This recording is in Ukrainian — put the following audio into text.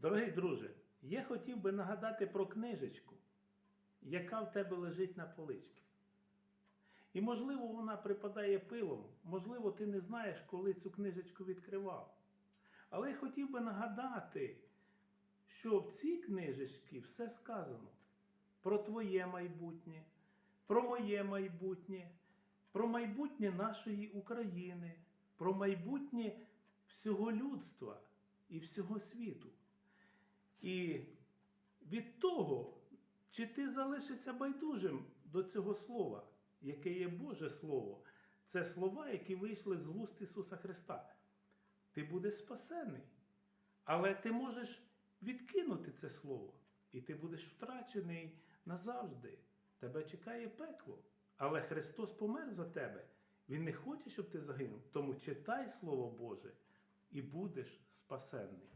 Дорогий друже, я хотів би нагадати про книжечку, яка в тебе лежить на поличці. І, можливо, вона припадає пилом, можливо, ти не знаєш, коли цю книжечку відкривав. Але я хотів би нагадати, що в цій книжечці все сказано про твоє майбутнє, про моє майбутнє, про майбутнє нашої України, про майбутнє всього людства і всього світу. І від того, чи ти залишишся байдужим до цього слова, яке є Боже Слово, це слова, які вийшли з вуст Ісуса Христа. Ти будеш спасений. Але ти можеш відкинути це слово, і ти будеш втрачений назавжди. Тебе чекає пекло. Але Христос помер за тебе. Він не хоче, щоб ти загинув. Тому читай Слово Боже і будеш спасенний.